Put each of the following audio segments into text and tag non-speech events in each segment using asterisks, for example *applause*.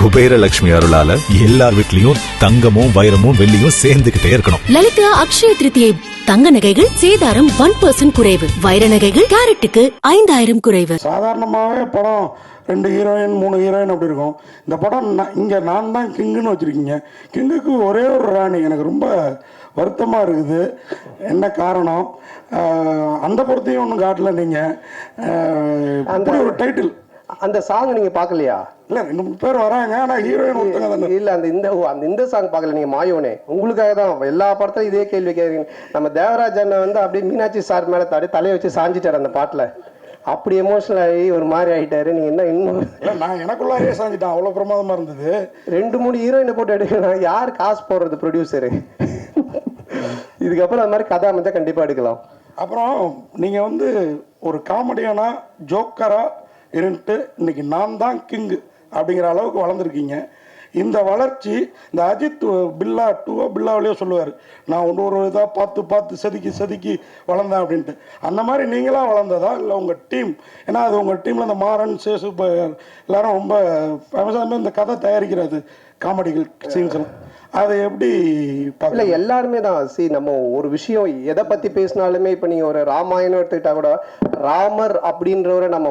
குபேரலட்சுமி அருளால எல்லார் வீட்லயும் தங்கமும் வைரமும் வெள்ளியும் சேர்ந்துகிட்டே இருக்கணும். லலிதா அக்ஷய திருத்தியை தங்க நகைகள் சேதாரம் ஒன் பர்சன்ட் குறைவு. வைர நகைகள் கேரட்டுக்கு ஐந்தாயிரம் குறைவு. சாதாரணமாகவே படம் ரெண்டு ஹீரோயின் மூணு ஹீரோயின் அப்படி இருக்கும். இந்த படம் நான் இங்கே நான் தான் கிங்குன்னு வச்சுருக்கீங்க. கிங்குக்கு ஒரே ஒரு ராணி. எனக்கு ரொம்ப வருத்தமாக இருக்குது. என்ன காரணம்? அந்த படத்தையும் ஒன்றும் காட்டல நீங்கள் அப்படி ஒரு டைட்டில் அந்த சாங் நீங்க பார்க்கலையா? இல்லை ரெண்டு பேர் வராங்க ஆனால் ஹீரோயின் இல்ல அந்த இந்த அந்த இந்த சாங் பார்க்கல நீங்க மாயோனே உங்களுக்காக தான் எல்லா படத்துலயும் இதே கேள்வி கேட்குறீங்க நம்ம தேவராஜ் அண்ணன் வந்து அப்படியே மீனாட்சி சார் மேல தடி தலையை வச்சு சாஞ்சிட்டாரு அந்த பாட்டுல. அப்படி எமோஷனல் ஆகி ஒரு மாதிரி ஆயிட்டாரு. நீங்க என்ன இன்னும் இல்லை நான் எனக்குள்ளாரே சாஞ்சிட்டேன். அவ்வளோ பிரமாதமாக இருந்தது. ரெண்டு மூணு ஹீரோயினை போட்டு எடுக்கலாம் யார் காசு போடுறது ப்ரொடியூசரு இதுக்கப்புறம் அந்த மாதிரி கதை அமைச்சா கண்டிப்பா எடுக்கலாம். அப்புறம் நீங்கள் வந்து ஒரு காமெடியானா ஜோக்கரா இருந்துட்டு இன்னைக்கு நான் தான் கிங்கு அப்படிங்கிற அளவுக்கு வளர்ந்துருக்கீங்க. இந்த வளர்ச்சி இந்த அஜித் பில்லா டூவோ பில்லாவிலேயோ சொல்லுவார் நான் ஒன்று ஒரு இதாக பார்த்து பார்த்து செதுக்கி செதுக்கி வளர்ந்தேன் அப்படின்ட்டு. அந்த மாதிரி நீங்களாம் வளர்ந்ததா? இல்லை உங்கள் டீம்? ஏன்னா அது உங்கள் டீமில் இந்த மாறன் சேசு எல்லாரும் ரொம்ப ஃபேமஸாக இந்த கதை தயாரிக்கிறது காமெடிகள் சீன்ஸ் எல்லாம். அதை எப்படி இல்ல எல்லாருமே தான். சி நம்ம ஒரு விஷயம் எதை பத்தி பேசினாலுமே இப்ப நீங்க ஒரு ராமாயணம் எடுத்துக்கிட்டா கூட ராமர் அப்படின்றவரை நம்ம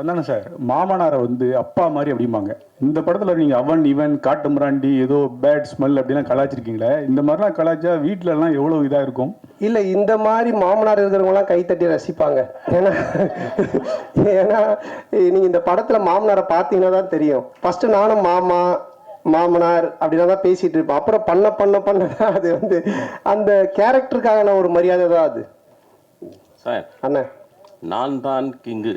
அதானே சார்? மாமனாரை வந்து அப்பா மாதிரி அப்படிம்பாங்க. இந்த படத்துல நீங்க அவன் இவன் காட்டு மிராண்டி ஏதோ பேட் ஸ்மெல் அப்படிலாம் கலாச்சிருக்கீங்களே இந்த மாதிரிலாம் கலாச்சா வீட்ல எல்லாம் எவ்வளவு இதா இருக்கும்? இல்ல இந்த மாதிரி மாமனார் இருக்கிறவங்க எல்லாம் கைத்தட்டி ரசிப்பாங்க. ஏன்னா ஏன்னா நீங்க இந்த படத்துல மாமனாரை பார்த்தீங்கன்னா தான் தெரியும். ஃபர்ஸ்ட் நானும் மாமா மாமனார் அப்படின்னா தான் பேசிட்டு இருப்பேன் அப்புறம் பண்ண பண்ண பண்ண அது வந்து அந்த கேரக்டருக்கான ஒரு மரியாதை தான் அது. சார் அண்ணன் நான் தான் கிங்கு.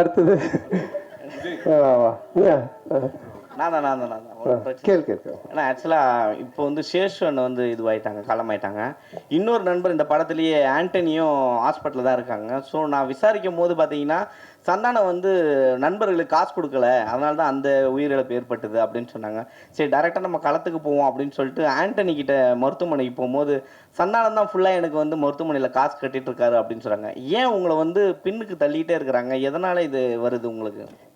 அடுத்தது? நான் தான் நான் தான் நான் தான். ஒரு பிரச்சனை கேளு கேளு கேளு. ஏன்னா ஆக்சுவலாக இப்போ வந்து சேஷன் வந்து இதுவாயிட்டாங்க காலமாயிட்டாங்க. இன்னொரு நண்பர் இந்த படத்துலேயே ஆண்டனியும் ஹாஸ்பிட்டலில் தான் இருக்காங்க. ஸோ நான் விசாரிக்கும் போது பார்த்தீங்கன்னா சந்தானம் வந்து நண்பர்களுக்கு காசு கொடுக்கல. அதனால தான் அந்த உயிரிழப்பு ஏற்பட்டது அப்படின்னு சொன்னாங்க. சரி டேரெக்டாக நம்ம களத்துக்கு போவோம் அப்படின்னு சொல்லிட்டு ஆண்டனி கிட்ட மருத்துவமனைக்கு போகும்போது சந்தானம் தான் ஃபுல்லாக எனக்கு வந்து மருத்துவமனையில் காசு கட்டிட்டு இருக்காரு அப்படின்னு சொல்கிறாங்க ஏன் உங்களை வந்து பின்னுக்கு தள்ளிக்கிட்டே இருக்கிறாங்க? எதனால் இது வருது உங்களுக்கு?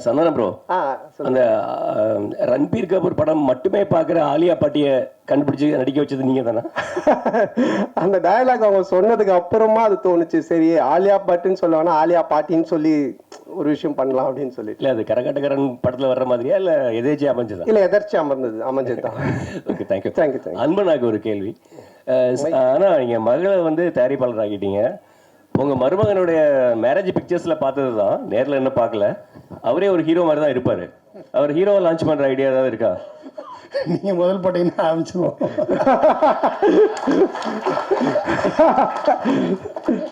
சந்தானம் ப்ரோ அந்த ரன்பீர் கபூர் படம் மட்டுமே பார்க்குற ஆலியா பாட்டியை கண்டுபிடிச்சு நடிக்க வச்சது நீங்க தானே? *laughs* அந்த டயலாக் அவங்க சொன்னதுக்கு அப்புறமா அது தோணுச்சு. சரி ஆலியா பாட்டுன்னு சொல்ல வேணா ஆலியா பாட்டின்னு சொல்லி ஒரு விஷயம் பண்ணலாம் அப்படின்னு சொல்லிட்டு. இல்லை அது கரகாட்டக்காரன் படத்தில் வர்ற மாதிரியா இல்லை எதேச்சியா அமைஞ்சதா? இல்லை எதர்ச்சி அமர்ந்தது அமைஞ்சது தான். Okay thank you thank you thank you அன்பனாக்கு ஒரு கேள்வி. அஹ், ஆனா நீங்க மகளை வந்து தயாரிப்பாளர் ஆகிட்டீங்க உங்க மருமகனுடைய மேரேஜ் பிக்சர்ஸ்ல பார்த்தது தான். நேர்ல என்ன பார்க்கல. அவரே ஒரு ஹீரோ மாதிரி தான் இருப்பாரு. அவர் ஹீரோவை லான்ச் பண்ற ஐடியா ஏதாவது இருக்கா? நீங்க முதல் போட்டீங்கன்னா ஆரம்பிச்சிருவோம்.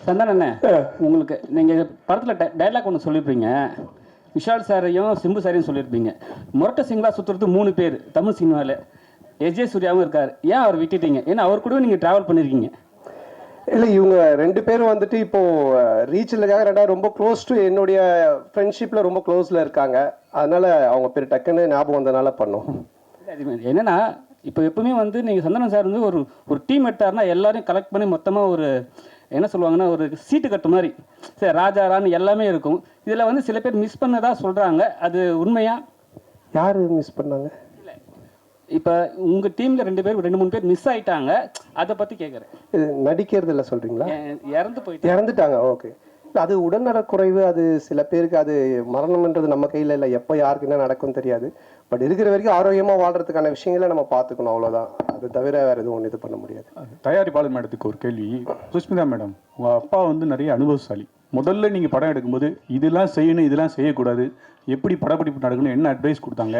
சந்தான அண்ணே உங்களுக்கு நீங்கள் படத்தில் டைலாக் ஒன்று சொல்லியிருப்பீங்க விஷால் சாரையும் சிம்பு சாரையும் சொல்லியிருப்பீங்க முரட்ட சிங்களா சுற்றுறது மூணு பேர் தமிழ் சினிமாவில் எஜே சூர்யாவும் இருக்கார். ஏன் அவர் விட்டுட்டீங்க? ஏன்னா அவர் கூட நீங்கள் ட்ராவல் பண்ணியிருக்கீங்க இல்லை இவங்க ரெண்டு பேரும் வந்துட்டு இப்போ ரீச்சிலுக்காக ரெண்டாவது ரொம்ப க்ளோஸ் டு என்னுடைய ஃப்ரெண்ட்ஷிப்பில் ரொம்ப க்ளோஸில் இருக்காங்க. அதனால அவங்க பேர் டக்குன்னு ஞாபகம் வந்ததுனால பண்ணோம். என்னன்னா இப்போ எப்பவுமே வந்து நீங்கள் சந்தானம் சார் வந்து ஒரு ஒரு டீம் எடுத்தாருன்னா எல்லாரையும் கலெக்ட் பண்ணி மொத்தமாக ஒரு என்ன சொல்லுவாங்கன்னா ஒரு சீட்டு கட்டு மாதிரி. சரி ராஜா ராணி எல்லாமே இருக்கும். இதில் வந்து சில பேர் மிஸ் பண்ணதா சொல்கிறாங்க அது உண்மையா? யார் மிஸ் பண்ணாங்க? இப்போ உங்கள் டீமில் ரெண்டு பேர் ரெண்டு மூணு பேர் மிஸ் ஆயிட்டாங்க. அதை பற்றி கேட்குறேன் இது நடிக்கிறது இல்லை சொல்கிறீங்களா இறந்து போயிட்டு இறந்துட்டாங்க ஓகே. அது உடல்நலக்குறைவு அது சில பேருக்கு அது மரணம்ன்றது நம்ம கையில் இல்லை. எப்போ யாருக்கு என்ன நடக்கும் தெரியாது. பட் இருக்கிற வரைக்கும் ஆரோக்கியமாக வாழ்றதுக்கான விஷயங்களை நம்ம பார்த்துக்கணும் அவ்வளோதான் அது தவிர வேறு எதுவும் ஒன்று இது பண்ண முடியாது. தயாரிப்பாளர் மேடத்துக்கு ஒரு கேள்வி. சுஷ்மிதா மேடம் உங்க அப்பா வந்து நிறைய அனுபவசாலி. முதல்ல நீங்க படம் எடுக்கும்போது இதெல்லாம் செய்யணும் இதெல்லாம் செய்யக்கூடாது. எப்படி படப்பிடிப்பு நடக்கணும் என்ன அட்வைஸ் கொடுத்தாங்க?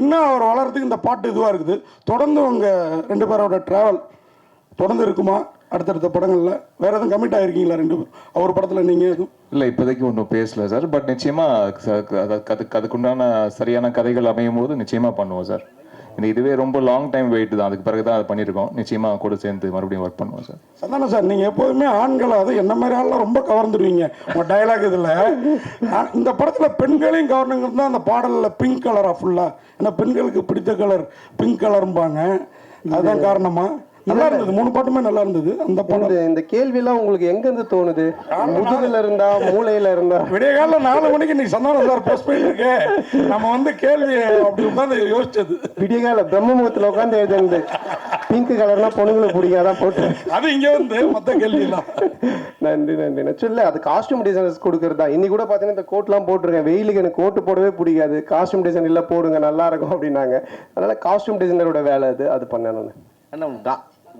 இன்னும் அவர் வளர்றதுக்கு இந்த பாட்டு இதுவாக இருக்குது. தொடர்ந்து உங்கள் ரெண்டு பேரோட ட்ராவல் தொடர்ந்து இருக்குமா? அடுத்தடுத்த படங்களில். வேற எதுவும் கமிட் ஆகிருக்கீங்களா ரெண்டு அவர் படத்தில் நீங்கள் எதுவும்? இல்லை இப்போதைக்கு ஒன்றும் பேசல சார். பட் நிச்சயமாக அதுக்கு அதுக்குண்டான சரியான கதைகள் அமையும் போது நிச்சயமாக பண்ணுவோம் சார். இதுவே ரொம்ப லாங் டைம் வெயிட் தான். அதுக்கு பிறகு தான் அதை பண்ணியிருக்கோம். நிச்சயமாக கூட சேர்ந்து மறுபடியும் ஒர்க் பண்ணுவோம் சார். சந்தானம் சார் நீங்கள் எப்போதுமே ஆண்களை அது என்ன மாதிரி ஆள்லாம் ரொம்ப கவர்ந்துடுவீங்க. உங்கள் டயலாக் இதில். இந்த படத்தில் பெண்களையும் கவர்னுங்கிறது தான் அந்த பாடலில் பிங்க் கலராக ஃபுல்லாக ஏன்னா பெண்களுக்கு பிடித்த கலர் பிங்க் கலரும்பாங்க அதுதான் காரணமாக நல்லா இருந்தது. மூணு பாட்டுமே நல்லா இருந்தது. அந்த இந்த படம் இந்த கேள்வியெல்லாம் உங்களுக்கு எங்கேருந்து தோணுது? முதுகுல இருந்தா மூளையில இருந்தா? விடிய காலைல நாலு மணிக்கு நீ சந்தானம் சார் போஸ்ட் பண்ணிட்டு நம்ம வந்து கேள்வி அப்படி உட்காந்து யோசிச்சது. விடியகால பிரம்ம முகத்தில் உட்காந்து எழுதுனது. பிங்க் கலர்னா பொண்ணுங்களுக்கு பிடிக்காதான் போட்டு அது இங்கே வந்து மொத்த கேள்வியெல்லாம். நன்றி நன்றி. நச்சு இல்லை அது காஸ்டியூம் டிசைனர்ஸ் கொடுக்கறது தான். இன்னைக்கு கூட பார்த்தீங்கன்னா இந்த கோட்லாம் போட்டிருக்கேன். வெயிலுக்கு எனக்கு கோட்டு போடவே பிடிக்காது. காஸ்டியூம் டிசைன் இல்லை போடுங்க நல்லா இருக்கும் அப்படின்னாங்க. அதனால காஸ்டியூம் டிசைனரோட வேலை அது. அது பண்ணேன் நான் அண்ணா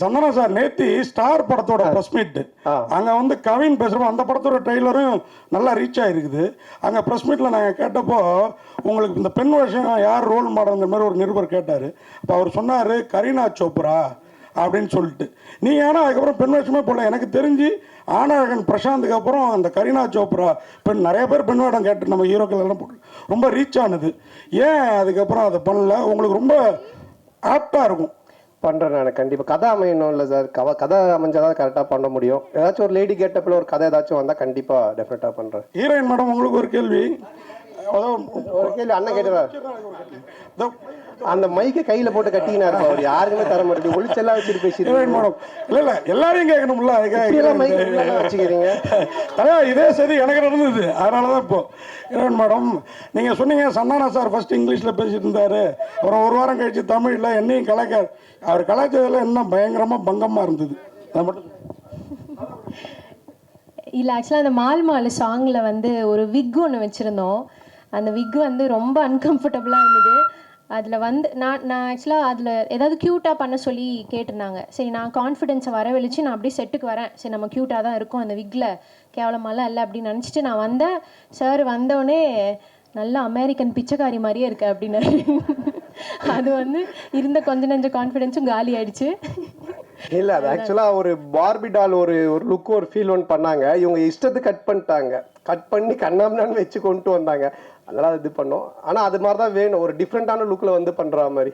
சந்தனம் சார் நேத்தி ஸ்டார் படத்தோட ப்ரெஸ் மீட். அங்க வந்து கவின் பேசுறோம் அந்த படத்தோட ட்ரெய்லரும் நல்லா ரீச் ஆயிருக்குது. அங்க ப்ரெஸ் மீட்ல நாங்க கேட்டப்போ உங்களுக்கு இந்த பெண் வருஷம் யார் ரோல் மாடல்ங்கிற மாதிரி ஒரு நிருபர் கேட்டாரு. அப்போ அவர் சொன்னாரு கரீனா சோப்ரா அப்படின்னு சொல்லிட்டு. நீங்க ஆனா அதுக்கப்புறம் பெண் வேஷமே போடல. எனக்கு தெரிஞ்சு ஆனழகன் பிரசாந்துக்கு அப்புறம் அந்த கரீனா சோப்ரா பெண் நிறைய பேர் பெண் வேடம் கேட்டு நம்ம ஹீரோக்கள் எல்லாம் போட்டு ரொம்ப ரீச் ஆனது. ஏன் அதுக்கப்புறம் அதை பண்ணல? உங்களுக்கு ரொம்ப ஆப்டா இருக்கும். பண்ணுறேன் நான் கண்டிப்பாக கதை அமையணும் இல்லை சார். கவ கதை அமைஞ்சாதான் கரெக்டாக பண்ண முடியும். ஏதாச்சும் ஒரு லேடி கேட்டப்பில் ஒரு கதை ஏதாச்சும் வந்தால் கண்டிப்பாக டெஃபினட்டாக பண்ணுறேன் ஹீரோயின் மேடம் உங்களுக்கு ஒரு கேள்வி. ஒரு கேள்வி அண்ணன் கேட்டுறாரு. அந்த மைக்கை கையில போட்டு இருப்பா அவர் யாருக்குமே தர மாட்டேங்குது. ஒளிச்செல்லாம் வச்சுட்டு பேசிட்டு மேடம் இல்ல இல்ல. எல்லாரையும் கேட்கணும்ல mic உள்ள வச்சுக்கிறீங்க? தலைவா இதே சரி எனக்கு நடந்தது. அதனால தான் இப்போ. இரவன் மேடம் நீங்க சொன்னீங்க சந்தானா சார் ஃபர்ஸ்ட் இங்கிலீஷ்ல பேசிட்டு இருந்தாரு. அப்புறம் ஒரு வாரம் கழிச்சு தமிழ்ல என்னையும் கலாய்க்க அவர் கலாய்ச்சதுல இன்னும் பயங்கரமா பங்கமா இருந்தது. அதை மட்டும் இல்லை ஆக்சுவலாக அந்த மால் மால் சாங்கில் வந்து ஒரு விக் ஒன்று வச்சுருந்தோம். அந்த விக் வந்து ரொம்ப அன்கம்ஃபர்டபுளாக இருந்தது. அதில் வந்து நான் நான் ஆக்சுவலாக அதில் ஏதாவது க்யூட்டாக பண்ண சொல்லி கேட்டிருந்தாங்க. சரி நான் கான்ஃபிடென்ஸை வரவழிச்சு நான் அப்படியே செட்டுக்கு வரேன். சரி நம்ம க்யூட்டாக தான் இருக்கும் அந்த விக்கில் கேவலமாலாம் இல்லை அப்படின்னு நினச்சிட்டு நான் வந்தேன் சார் வந்தோடனே நல்ல அமெரிக்கன் பிச்சைக்காரி மாதிரியே இருக்கு அப்படின்னாரு அது வந்து இருந்த கொஞ்ச நஞ்ச கான்ஃபிடென்ஸும் காலி ஆயிடுச்சு. இல்ல அது ஆக்சுவலா ஒரு பார்பி டால் ஒரு ஒரு லுக் ஒரு ஃபீல் ஒன் பண்ணாங்க. இவங்க இஷ்டத்துக்கு கட் பண்ணிட்டாங்க. கட் பண்ணி கண்ணாமண்ணான்னு வச்சு கொண்டு வந்தாங்க. அதெல்லாம் அது இது பண்ணோம். ஆனால் அது மாதிரி தான் வேணும். ஒரு டிஃப்ரெண்ட்டான லுக்கில் வந்து பண்ணுற மாதிரி.